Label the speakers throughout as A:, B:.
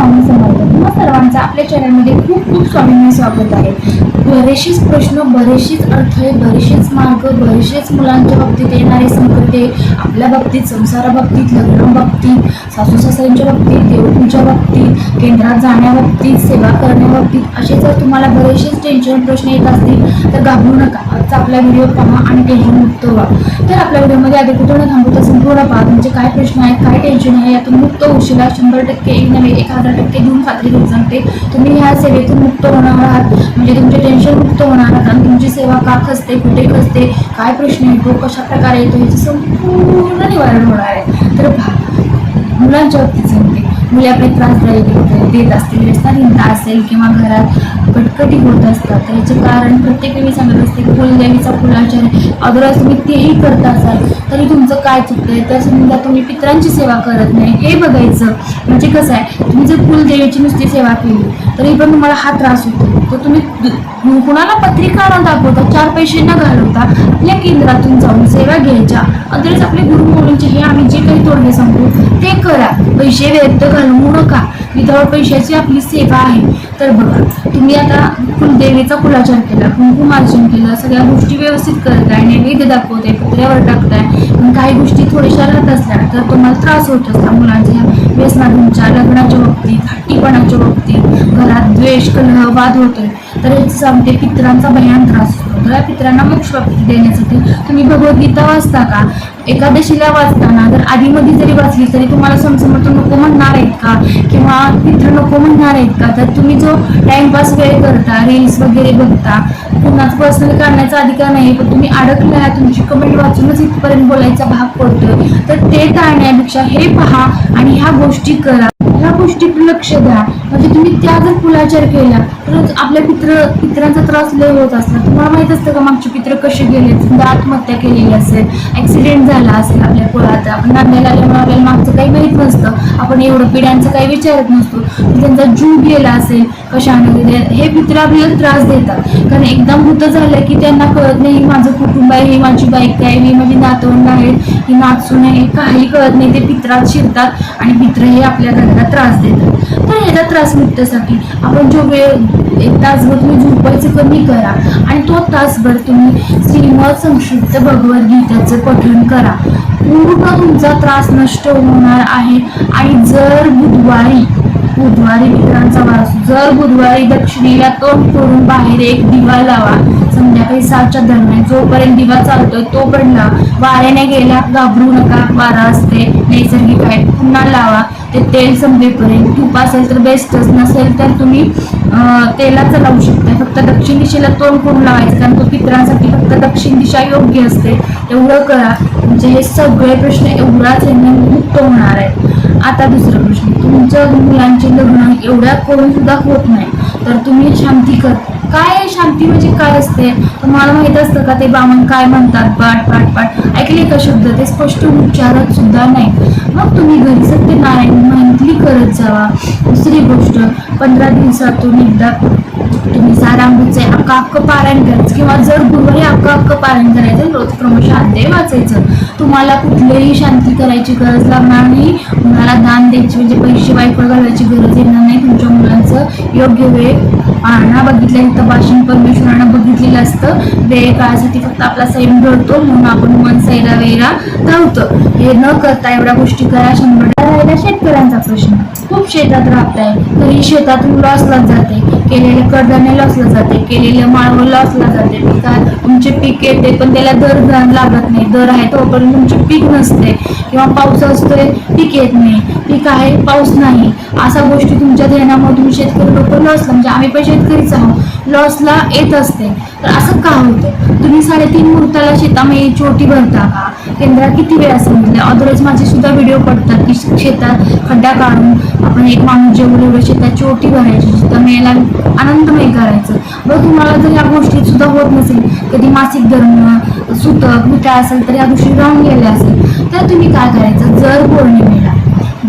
A: स्वामी समर्थ तुम्हा सर्वांचं आपल्या चॅनलमध्ये खूप खूप स्वामींना स्वागत आहे. बरेचसेच प्रश्न बरेचसेच अडथळे बरेचसेच मार्ग बरेचसेच मुलांच्या बाबतीत येणारे संकटे आपल्या बाबतीत संसाराबाबतीत लग्नाबाबतीत सासू सासऱ्यांच्या बाबतीत देवपूजा बाबतीत केंद्रात जाण्याबाबतीत सेवा करण्याबाबतीत असे जर तुम्हाला बरेचसेच टेन्शन प्रश्न येत असतील तर घाबरू नका. आजचा आपला व्हिडिओ पहा आणि टेन्शन मुक्त व्हा. तर आपल्या व्हिडिओमध्ये आधी कुठं न थांबवता संपूर्ण पहा. तुमचे काय प्रश्न आहेत काय टेन्शन आहे यातून मुक्त उशिरा शंभर टक्के एक नव्हे एक हजार टक्के देऊन खात्री घेऊन सांगते. तुम्ही ह्या सेवेतून मुक्त होणार आहात. म्हणजे तुमचे टेन्शन मुक्त होणार आहात. आणि तुमची सेवा का खसते कुठे खसते काय प्रश्न येतो कशा प्रकारे येतो याचं संपूर्ण निवारण होणार आहे. तर पहा मुलांच्या बाबतीत सांगते. मुली आपले त्रासदायक देत- देत असतील व्यसनाधीनता असेल किंवा घरात कटकटी होत असतात. तर याचे कारण प्रत्येक वेळी सांगत असते कुलदेवीचा कुलाचार आहे तुम्ही तेही करत असाल तरी तुमचं काय चुकतंय? तर समजा तुम्ही पित्रांची सेवा करत नाही. हे बघायचं म्हणजे कसं आहे? तुम्ही जर कुलदेवीची नुसती सेवा केली तरी पण तुम्हाला हा त्रास होतो. तर तुम्ही कुणाला पत्रिका न दाखवता चार पैसे न घालवता आपल्या केंद्रातून जाऊन सेवा घ्यायच्या. अदरच आपले गुरु मुलींचे हे आम्ही जे काही तोडणे सांगू ते करा. पैसे व्यर्थ घालवू नका. विदाऊट पैशाची आपली सेवा आहे. तर बघा तुम्ही आता कुलदेवीचा कुलाचार केला कुंकुमार्चन केलं सगळ्या गोष्टी व्यवस्थित करताय नैवेद्य दाखवताय पत्र्यावर टाकताय. पण काही गोष्टी थोड्याशा राहत असल्या तर तुम्हाला त्रास होत असता मुलांच्या व्यसनाधीनच्या लग्नाच्या बाबतीत हट्टीपणाच्या बाबतीत घरात द्वेष कलह वाद होतोय. तर हेच सांगते पित्रांचा भयान त्रास होतो. तर या पित्रांना मोक्ष प्राप्ती देण्यासाठी तुम्ही भगवद्गीता वाचता का? एकादशीला वाचताना जर आधीमध्ये जरी वाचली तरी तुम्हाला समसमर्थ नको म्हणणार आहेत का? किंवा पित्र नको म्हणणार आहेत का? तर तुम्ही जो टाइमपास वेळ करता रील्स वगैरे बघता कुणाच पर्सनल काढण्याचा अधिकार नाही पण तुम्ही अडकला आहे तुमची कमेंट वाचूनच इथपर्यंत बोलायचा भाग पडतोय. तर ते टाळण्यापेक्षा हे पहा आणि ह्या गोष्टी करा. ह्या गोष्टीकडे लक्ष द्या. म्हणजे तुम्ही त्या जर कुलाचार केला तर आपल्या पित्र पित्रांचा त्रास लय होत असला. तुम्हाला माहीत असतं का मागचे पित्र कसे गेले? समजा आत्महत्या केलेली असेल ऍक्सिडेंट झाला असेल आपल्या कुळात आपण नांद्याला आल्यामुळे आपल्याला मागचं काही माहीत नसतं. आपण एवढं पिढ्यांचं काही विचारत नसतो. त्यांचा जीव गेला असेल कशाने गेले? हे पित्र आपल्याला त्रास देतात. कारण एकदा मृत झालं की त्यांना कळत नाही माझं कुटुंब आहे ही माझी बाईक आहे ही माझी नातवंड आहे ही नाचून आहे काही कळत नाही. ते पित्रात शिरतात आणि पित्र हे आपल्या घराला त्रास देतात. तर याचा त्रास मुक्तीसाठी आपण जो वेळ एक तासभर तुम्ही झोपायचं कमी करा आणि तो तासभर तुम्ही श्रीमद संक्षिप्त भगवद्गीताचं पठण करा. पूर्ण तुमचा त्रास नष्ट होणार आहे आणि जर बुधवारी बुधवारी मित्रांचा वास जर बुधवारी दक्षिणेला तोंड करून बाहेर एक दिवा लावा संध्याकाळी सातच्या दरम्यान जोपर्यंत दिवा चालतोय तोपर्यंत लावा वाऱ्याने गेल्या घाबरू नका वारा असते नैसर्गिक आहे. पुन्हा लावा ते तेल संपेपर्यंत. तूप असेल तर बेस्टच नसेल तर तुम्ही तेलाचं लावू शकता फक्त दक्षिण दिशेला तोंड करून लावायचं? कारण तो पित्रांसाठी फक्त दक्षिण दिशा योग्य असते. एवढं करा म्हणजे हे सगळे प्रश्न एवढाच यांना मुक्त होणार आहे. आता दुसरा प्रश्न. तुमच्या मुलांचे लग्न एवढ्या करून सुद्धा होत नाही. तर तुम्ही शांती करता. काय शांती म्हणजे काय असते? तुम्हाला माहीत असतं का ते बामन काय म्हणतात? पाठ पाठ पाठ. ऐकले का शब्द? ते स्पष्ट उच्चारत सुद्धा नाही. मग तुम्ही घरी सत्यनारायण मंथली करत जावा. दुसरी गोष्ट पंधरा दिवसातून एकदा तुम्ही सारामृतचे अक्का अक्क पारायण करायचं किंवा जर गुरुवारी अक्का अक्क पारायण करायचं रोज क्रमशः अध्याय वाचायचं. तुम्हाला कुठलीही शांती करायची गरज लागणार नाही. मुलाला दान द्यायची म्हणजे पैसे वायफळ घालायची गरज येणार नाही. तुमच्या मुलांचं योग्य वेळ पाळणा बघितल्या इथं भाषण परमेश्वरानं बघितलेलं असतं. वेळ काळासाठी फक्त आपला सैम घडतो म्हणून आपण मन सैरा वेरा धावतो. हे न करता एवढ्या गोष्टी करा शंभर राहिला शेतकऱ्यांचा प्रश्न. खूप शेतात राबताय तरी शेतातून लॉसलाच जाते. केलेले कडधान्य लॉसला जाते केलेले माळ लॉसला जाते. पिकात तुमचे पीक येते पण त्याला दर लागत नाही. दर आहे तोपर्यंत तुमचे पीक नसते. किंवा पाऊस असतोय पीक येत नाही. पीक आहे पाऊस नाही. अशा गोष्टी तुमच्या ध्यानामुळे तुम्ही शेतकरी लोक लॉसला म्हणजे आम्ही पण शेतकरीच आहोत. लॉसला येत असते. तर असं का होतं? तुम्ही साडेतीन मुहूर्ताला शेतामध्ये चोटी भरता का? केंद्रात किती वेळा सांगितलं? अदरवाईज माझे सुद्धा व्हिडिओ पडतात की शेतात खड्डा काढून आपण एक माणूस जेवढं एवढे शेतात चोटी भरायची शेतामेला आनंदमय करायचं. बरं तुम्हाला जर या गोष्टी सुद्धा होत नसेल कधी मासिक धर्म सुतक मिठा असेल तर या गोष्टी राहून गेल्या असेल तर तुम्ही काय करायचं? जर पौर्णिमेला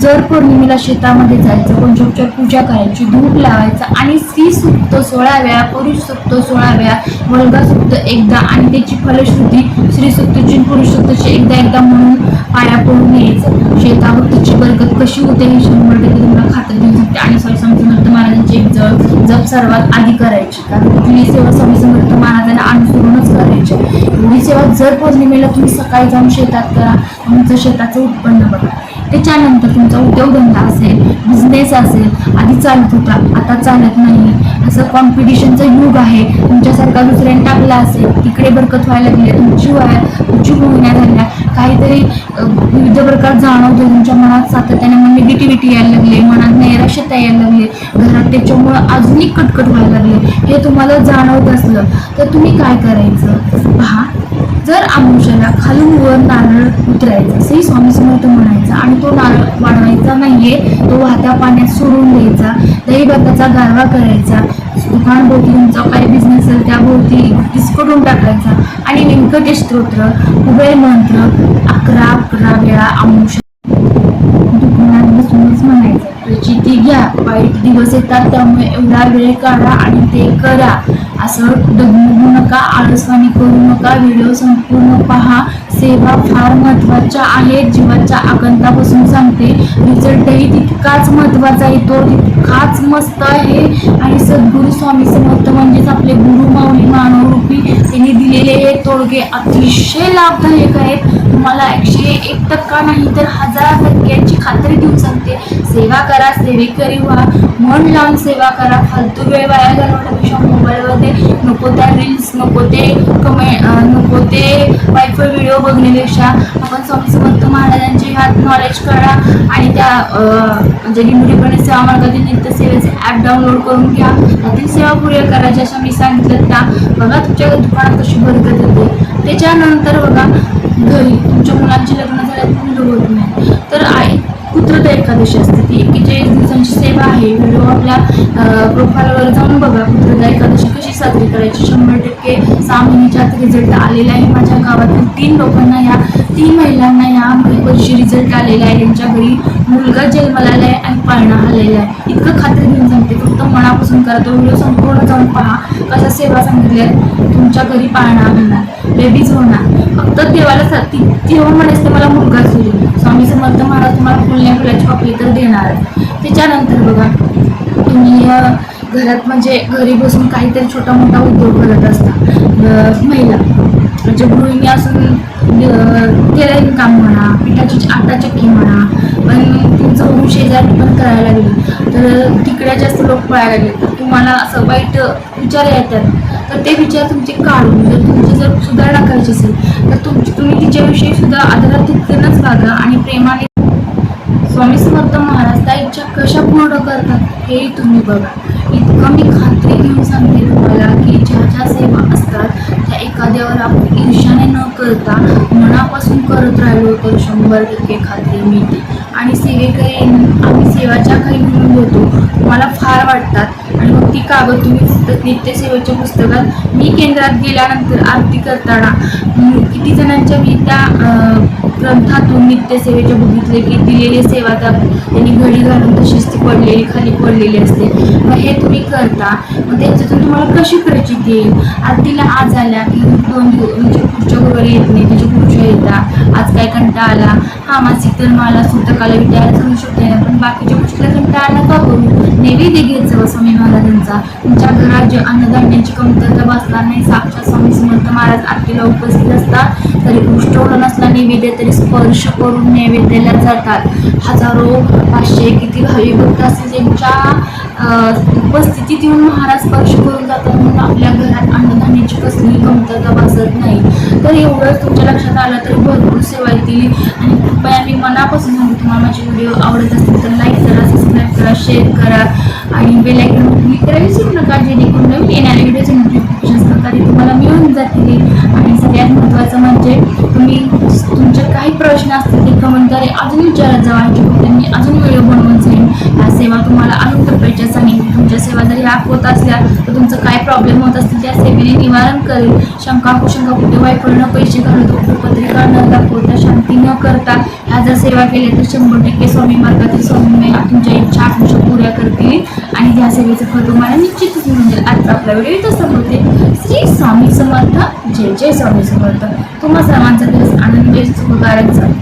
A: जर पौर्णिमेला शेतामध्ये जायचं पंचोपचार पूजा करायची धूप लावायचं आणि स्त्री सुप्त सोळा वेळा पुरुष सुप्त सोळा वेळा मुलगा सुप्त एकदा आणि त्याची फलश्रुती स्त्री सुप्तची पुरुष सुप्तची एकदा एकदा म्हणून पाया पडून यायचं शेतावर त्याची बरकत कशी होते हे शंभर टक्के तुम्हाला महाराजांची देऊ शकते आणि सर्वात आधी करायची कारण कुठली सेवा स्वामी समर्थ महाराजांना अनुसरूनच करायची. एवढी सेवा जर पौर्णिमेला तुम्ही सकाळी जाऊन शेतात करा. तुमचं शेताचं उत्पन्न बघा. त्याच्यानंतर तुमचा उद्योगधंदा असेल बिझनेस असेल आधी चालत होता आता चालत नाही. असं कॉम्पिटिशनचं युग आहे. तुमच्यासारखा दुसऱ्याने टाकला असेल तिकडे बरकत व्हायला लागली तुमची व्हाय तुमची भूमिका झाल्या काहीतरी विविध प्रकार जाणवतो तुमच्या मनात सातत्याने. मग निगेटिव्हिटी यायला लागली मनात नैराश्यता यायला लागली घरात त्याच्यामुळं अजूनही कटकट व्हायला लागले. हे तुम्हाला जाणवत असलं तर तुम्ही काय करायचं? पहा जर आमुष्याला खालून वर नारळ उतरायचा असंही स्वामी समर्थ म्हणायचा आणि तो नारळ वाढवायचा नाहीये तो वाहत्या पाण्यात सोडून द्यायचा दही भाताचा गारवा करायचा दुकान भोवती तुमचा काही बिझनेस असेल त्या भोवती टाकायचा. आणि व्यंकटेश स्तोत्र उभय मंत्र अकरा अकरा वेळा आमुष्य काळजी ती घ्या वाईट दिवस येतात त्यामुळे एवढा वेळ काढा आणि ते करा. असं डगमगू नका आळसवाणी करू नका. व्हिडिओ संपूर्ण पहा. सेवा फार महत्त्वाच्या आहेत. जीवाच्या आगंतापासून सांगते रिझल्टही तितकाच महत्त्वाचा आहे. तो तितकाच मस्त आहे. आणि सद्गुरू स्वामी समर्थ म्हणजेच आपले गुरु माऊली मानवरूपी त्यांनी दिलेले हे तोडगे अतिशय लाभदायक आहेत. तुम्हाला एकशे एक टक्का नाही तर हजार टक्क्यांची खात्री देऊ सांगते. सेवा करा सेवेकरी व्हा. मन लावून सेवा करा. फालतू वेळ वाया घालवण्यापेक्षा मोबाईलमध्ये नको त्या रील्स नको ते कमे नको ते वायफाय व्हिडिओ बघण्यापेक्षा आपण स्वामी समर्थ महाराजांचे ह्यात नॉलेज करा आणि त्या म्हणजे निमुडीपणे सेवा मार्गातील नित्य सेवेचे ॲप डाउनलोड करून घ्या. त्यातील सेवा पुरे करा जशा मी सांगितलं त्या. बघा तुमच्या दुकानात कशी बरकत येते त्याच्यानंतर बघा घरी तुमच्या मुलांची लग्न झाल्यात मुलं होत नाही तर आई पुत्रदा एकादशी असते ती. एकेचाळीस दिवसांची सेवा आहे. व्हिडिओ आपल्या प्रोफाईलवर जाऊन बघा पुत्रदा एकादशी कशी साजरी करायची. शंभर टक्के सहा महिन्याच्या आत रिझल्ट आलेला आहे. माझ्या गावातील तीन लोकांना या तीन महिलांना या वर्षी रिझल्ट आलेला आहे. त्यांच्या घरी मुलगा जन्माला आहे आणि पाळणा आलेला आहे. इतकं खात्री घेऊन सांगते. फक्त मनापासून करा. तो व्हिडिओ संपूर्ण जाऊन पहा. कशा सेवा सांगितल्या? तुमच्या घरी पाळणा होणार. बेबीज होणार. फक्त देवाला सा- तेव्हा म्हणायचं मला मुलगा सुरू स्वामी समर्थ महाराज तुम्हाला फुलण्या फुलाची पापली तर देणार त्याच्यानंतर बघा तुम्ही घरात म्हणजे घरी बसून काहीतरी छोटा मोठा उद्योग करत असता. महिला. म्हणजे गृहिणी असून म्हणजे, तेलाईन काम म्हणा पिठाची आटा चक्की म्हणा पण तुमचं होऊन शेजारी पण करायला लागली तर तिकडे जास्त लोक पळायला लागले. तर तुम्हाला असं वाईट विचार येतात तर ते विचार तुमचे काढून जर तुमची जर सुधारणा करायची असेल तर तुमची तुम्ही तिच्याविषयी सुद्धा आदरात वागा आणि प्रेमाने. स्वामी समर्थ महाराज त्या इच्छा कशा पूर्ण करतात हे तुम्ही बघा. इतकं मी खात्री घेऊन सांगते. करता मनापासून करत राहिलो तर शंभर टक्के खात्री मिळते. आणि सेवेकरी आम्ही सेवाच्या काही म्हणून होतो. मला फार वाटतात. आणि मग ती कागद तुम्ही नित्यसेवेच्या पुस्तकात मी केंद्रात गेल्यानंतर आरती करताना किती जणांच्या मी त्या ग्रंथातून नित्यसेवेच्या बघितले की दिलेली सेवा त्या त्यांनी घडी घालून तशीच ती पडलेली खाली पडलेली असते. मग हे तुम्ही करता मग त्याच्यातून तुम्हाला कशी प्रचिती येईल? आरतीला आज आल्या की दोन दिवस म्हणजे पुढच्या गुरुवारी येत नाही त्याच्या खेळता. आज काय कंटा आला? हा मासिक तर मला सुतकाला विद्यालय सांगू शकते ना पण बाकीच्या गोष्टीला आल्या का करू नैवेद्य घेत जावं स्वामी महाराजांचा तुमच्या घरात जे अन्नधान्याची कमतरता बसणार नाही साक्षात स्वामी समर्थ महाराज आरतीला उपस्थित असतात. तरी उष्टवलं नसला नैवेद्य तरी स्पर्श करून नैवेद्याला जातात. हजारो पाचशे किती भावी भक्त असतील ज्यांच्या उपस्थितीत येऊन महाराज स्पर्श करून जातात म्हणून आपल्या घरात अन्नधान्याची कसलीही कमतरता भासत नाही. तर एवढंच तुमच्या लक्षात आलं तर भरपूर सेवा येतील. आणि कृपया मी मनापासून सांगू तुम्हाला माझे व्हिडिओ आवडत असतील तर लाईक करा सबस्क्राईब करा शेअर करा. आणि बेलायकन क्लिक करायला विसरू नका जेणेकरून नवीन येणारे व्हिडिओचे नोटिफिकेशन प्रकारे तुम्हाला मिळून जातील. आणि सगळ्यात महत्त्वाचं म्हणजे तुम्ही तुमचे काही प्रश्न असतील ते कमेंटद्वारे अजून विचारत जावा त्यांनी मी अजून व्हिडिओ बनवून जाईन सेवा तुम्हाला अजून टप्प्याच्याच आणि तुमच्या सेवा जरी ह्या होत असल्या तर तुमचं काय प्रॉब्लेम होत असतील त्या सेवेने निवारण करेल. शंका हो, कुशंका कुठे वाईपडणं पैसे घालतो पत्रिका न दाखवता शांती न करता. ह्या जर सेवा केल्या तर शंभर टक्के स्वामी मार्गातील स्वामी तुमच्या इच्छा आकांक्षा पुऱ्या करतील. आणि ह्या सेवेचं फळ तुम्हाला निश्चितच मिळून जाईल. आजचा आपला व्हिडिओ इथं संपवते. श्री स्वामी समर्थ. जय जय स्वामी समर्थ. तुम्हा सर्वांचा दिवस आनंदी सुखकारक जाईल